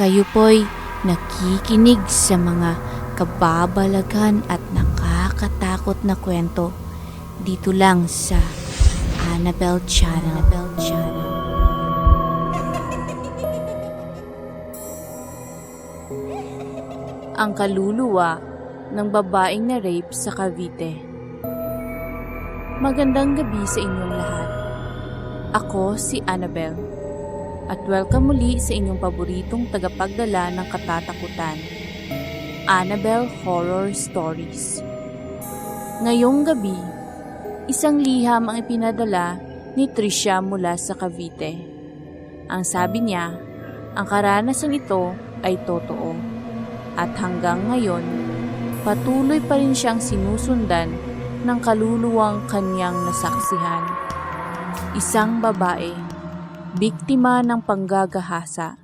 Kayo po'y nakikinig sa mga kababalagan at nakakatakot na kwento dito lang sa Annabelle Channel. Annabelle Channel. Ang kaluluwa ng babaeng na rape sa Cavite. Magandang gabi sa inyong lahat. Ako si Annabelle at welcome muli sa inyong paboritong tagapagdala ng katatakutan, Annabelle Horror Stories. Ngayong gabi, isang liham ang ipinadala ni Tricia mula sa Cavite. Ang sabi niya, ang karanasan ito ay totoo at hanggang ngayon, patuloy pa rin siyang sinusundan ng kaluluwang kanyang nasaksihan. Isang babae biktima ng panggagahasa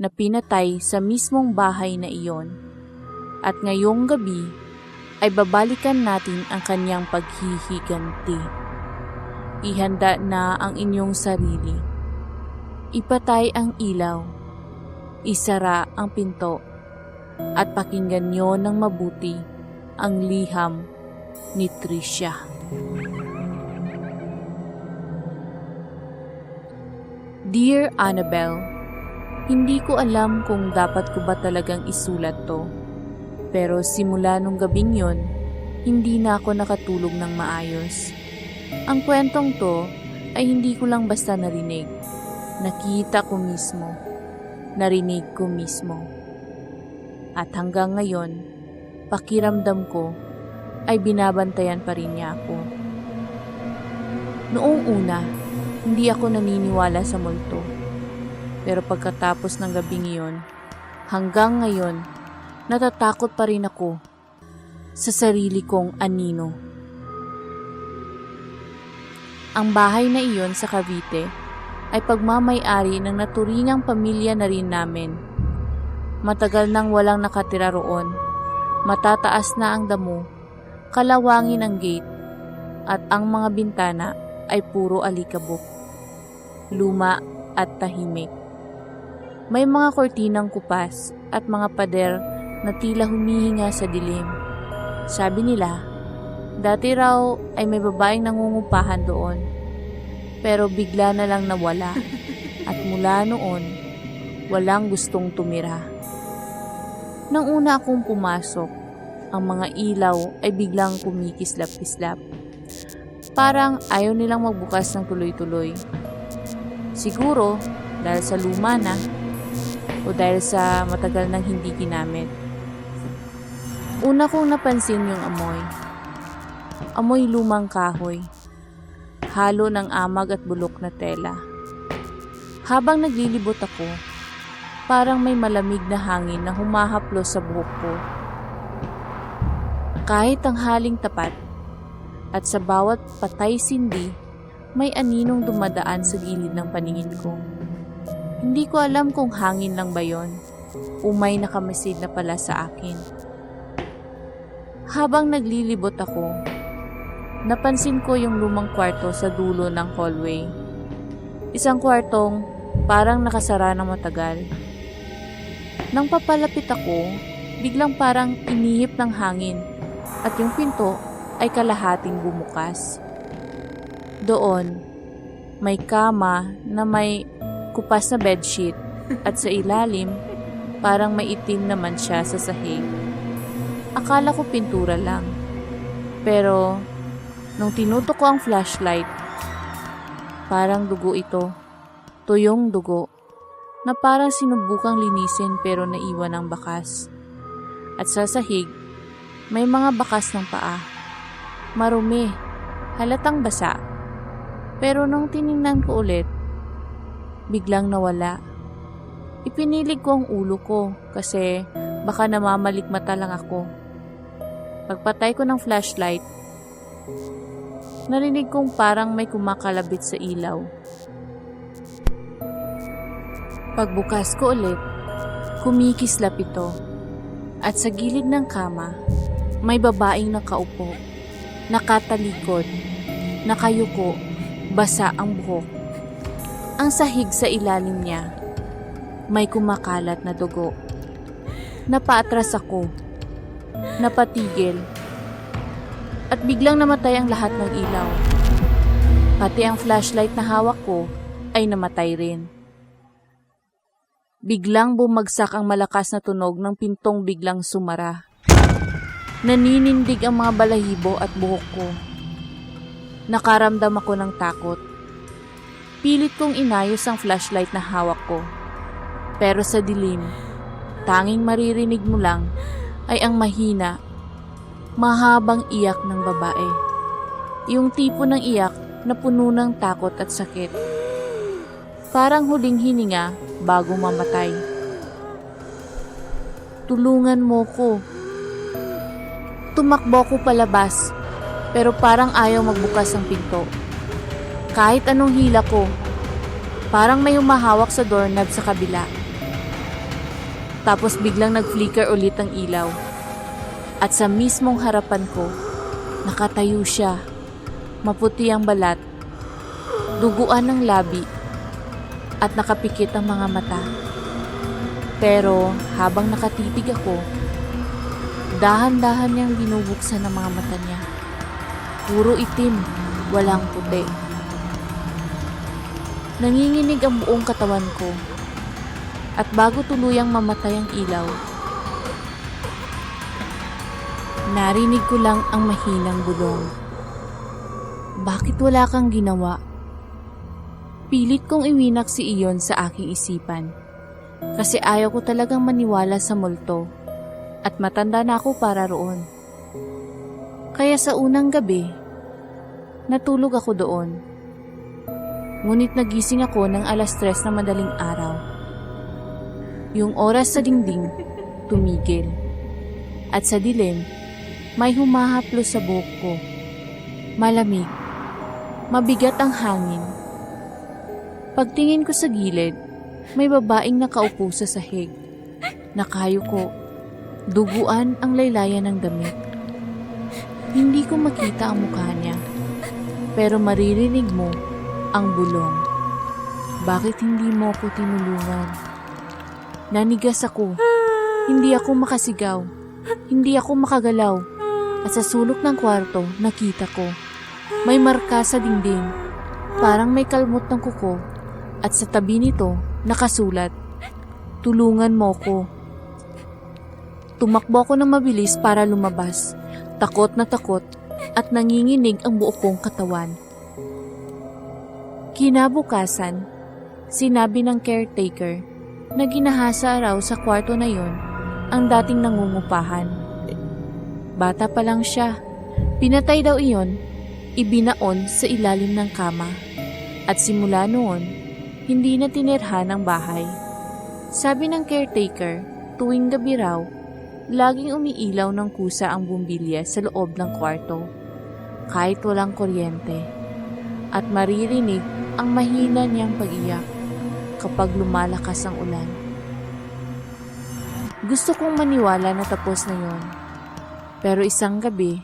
na pinatay sa mismong bahay na iyon. At ngayong gabi ay babalikan natin ang kanyang paghihiganti. Ihanda na ang inyong sarili. Ipatay ang ilaw. Isara ang pinto. At pakinggan nyo ng mabuti ang liham ni Tricia. Dear Annabelle, hindi ko alam kung dapat ko ba talagang isulat to. Pero simula nung gabing yon, hindi na ako nakatulog ng maayos. Ang kwentong to ay hindi ko lang basta narinig. Nakita ko mismo. Narinig ko mismo. At hanggang ngayon, pakiramdam ko ay binabantayan pa rin niya ako. Noong una, hindi ako naniniwala sa multo. Pero pagkatapos ng gabing iyon, hanggang ngayon, natatakot pa rin ako sa sarili kong anino. Ang bahay na iyon sa Cavite ay pagmamayari ng naturingang pamilya na rin namin. Matagal nang walang nakatira roon. Matataas na ang damo, kalawangin ang gate, at ang mga bintana ay puro alikabok luma at tahimik. May mga kortinang kupas at mga pader na tila humihinga sa dilim. Sabi nila, dati raw ay may babaeng nangungupahan doon. Pero bigla na lang nawala at mula noon, walang gustong tumira. Nang una akong pumasok, ang mga ilaw ay biglang kumikislap-kislap. Parang ayaw nilang magbukas ng tuloy-tuloy. Siguro dahil sa luma na o dahil sa matagal nang hindi ginamit. Una kong napansin yung amoy. Amoy lumang kahoy. Halo ng amag at bulok na tela. Habang naglilibot ako, parang may malamig na hangin na humahaplos sa buhok ko. Kahit ang haling tapat at sa bawat patay sindi, may aninong dumadaan sa gilid ng paningin ko. Hindi ko alam kung hangin lang ba yon o may nakamasid na pala sa akin. Habang naglilibot ako, napansin ko yung lumang kwarto sa dulo ng hallway. Isang kwartong parang nakasara ng matagal. Nang papalapit ako, biglang parang inihip ng hangin at yung pinto ay kalahating bumukas. Doon, may kama na may kupas na bedsheet at sa ilalim, parang may itim naman siya sa sahig. Akala ko pintura lang. Pero, nung tinutok ko ang flashlight, parang dugo ito. Tuyong dugo na parang sinubukang linisin pero naiwan ng bakas. At sa sahig, may mga bakas ng paa. Marumi, halatang basa. Pero nung tiningnan ko ulit, biglang nawala. Ipinilig ko ang ulo ko kasi baka namamalikmata lang ako. Pagpatay ko ng flashlight, narinig kong parang may kumakalabit sa ilaw. Pagbukas ko ulit, kumikislap ito. At sa gilid ng kama, may babaeng nakaupo, nakatalikod, nakayuko, basa ang buhok. Ang sahig sa ilalim niya, may kumakalat na dugo. Napaatras ako. Napatigil. At biglang namatay ang lahat ng ilaw. Pati ang flashlight na hawak ko ay namatay rin. Biglang bumagsak ang malakas na tunog ng pintong biglang sumara. Naninindig ang mga balahibo at buhok ko. Nakaramdam ako ng takot. Pilit kong inayos ang flashlight na hawak ko. Pero sa dilim, tanging maririnig mo lang ay ang mahina, mahabang iyak ng babae. Yung tipo ng iyak na puno ng takot at sakit. Parang huling hininga bago mamatay. Tulungan mo ko. Tumakbo ko palabas, pero parang ayaw magbukas ang pinto. Kahit anong hila ko, parang may humahawak sa doorknob sa kabila. Tapos biglang nag-flicker ulit ang ilaw. At sa mismong harapan ko, nakatayo siya. Maputi ang balat, duguan ng labi, at nakapikit ang mga mata. Pero habang nakatitig ako, dahan-dahan niyang binubuksan ang mga mata niya. Puro itim, walang puti. Nanginginig ang buong katawan ko. At bago tuluyang mamatay ang ilaw, narinig ko lang ang mahinang bulong. Bakit wala kang ginawa? Pilit kong iwinak si Iyon sa aking isipan. Kasi ayaw ko talagang maniwala sa multo. At matanda na ako para roon. Kaya sa unang gabi, natulog ako doon. Ngunit nagising ako ng alas tres na madaling araw. Yung oras sa dingding, tumigil. At sa dilim, may humahaplo sa buhok ko. Malamig. Mabigat ang hangin. Pagtingin ko sa gilid, may babaeng nakaupo sa sahig. Nakayuko. Duguan ang laylayan ng damit. Hindi ko makita ang mukha niya. Pero maririnig mo ang bulong. Bakit hindi mo ako tinulungan? Nanigas ako. Hindi ako makasigaw. Hindi ako makagalaw. At sa sulok ng kwarto, nakita ko. May marka sa dingding. Parang may kalmot ng kuko. At sa tabi nito, nakasulat. Tulungan mo ko. Tumakbo ako ng mabilis para lumabas. Takot na takot at nanginginig ang buo kong katawan. Kinabukasan, sinabi ng caretaker na ginahasa raw sa kwarto na yon ang dating nangungupahan. Bata pa lang siya. Pinatay daw iyon, ibinaon sa ilalim ng kama. At simula noon, hindi na tinirhan ang bahay. Sabi ng caretaker, tuwing gabi raw, laging umiilaw ng kusa ang bumbilya sa loob ng kwarto. Kahit walang kuryente. At maririnig ang mahina niyang pag-iyak kapag lumalakas ang ulan. Gusto kong maniwala na tapos na yon. Pero isang gabi,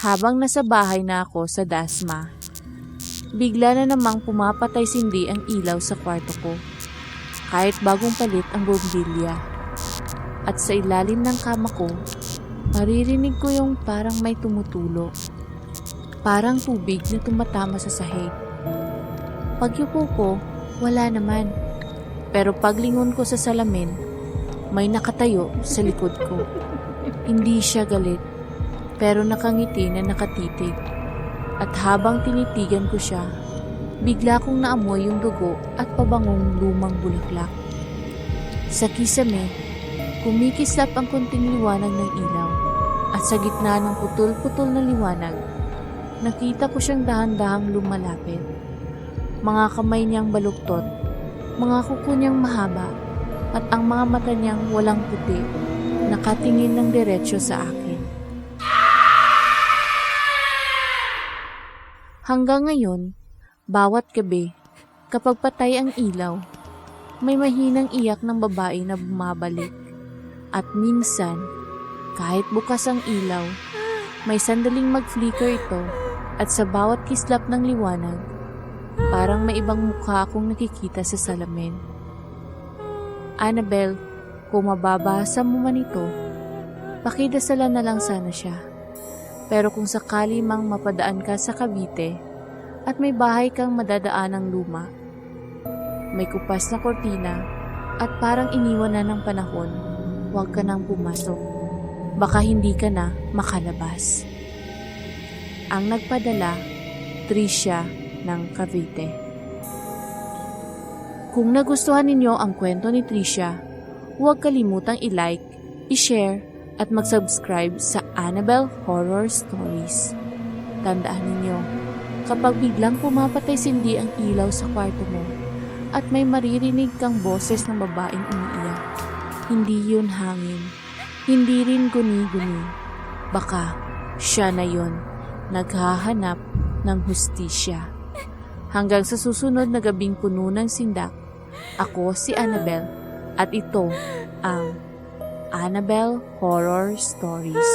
habang nasa bahay na ako sa Dasma, bigla na namang pumapatay sindi ang ilaw sa kwarto ko. Kahit bagong palit ang bombilya. At sa ilalim ng kama ko, maririnig ko yung parang may tumutulo. Parang tubig na tumatama sa sahig. Pagyuko ko, wala naman. Pero paglingon ko sa salamin, may nakatayo sa likod ko. Hindi siya galit, pero nakangiti na nakatitig. At habang tinitigan ko siya, bigla kong naamoy yung dugo at pabangong lumang bulaklak. Sa kisame, kumikislap ang kunting liwanag ng ilaw at sa gitna ng putol-putol na liwanag, nakita ko siyang dahan-dahang lumalapit. Mga kamay niyang baluktot, mga kuko niyang mahaba, at ang mga mata niyang walang puti, nakatingin ng diretsyo sa akin. Hanggang ngayon, bawat gabi, kapag patay ang ilaw, may mahinang iyak ng babae na bumabalik. At minsan, kahit bukas ang ilaw, may sandaling mag-flicker ito at sa bawat kislap ng liwanag, parang may ibang mukha akong nakikita sa salamin. Annabel, kung mababasa mo man ito, pakidasalan na lang sana siya. Pero kung sakali mang mapadaan ka sa Cavite at may bahay kang madadaan ng luma, may kupas na kortina at parang iniwan na ng panahon, huwag ka nang pumasok. Baka hindi ka na makalabas. Ang nagpadala, Tricia ng Cavite. Kung nagustuhan ninyo ang kwento ni Tricia, huwag kalimutang i-like, i-share, at mag-subscribe sa Annabelle Horror Stories. Tandaan ninyo, kapag biglang pumapatay sindi ang ilaw sa kwarto mo at may maririnig kang boses ng babaeng umiiyak, hindi yun hangin, hindi rin guni-guni. Baka siya na yun, naghahanap ng hustisya. Hanggang sa susunod na gabing puno ng sindak, ako si Annabelle at ito ang Annabelle Horror Stories.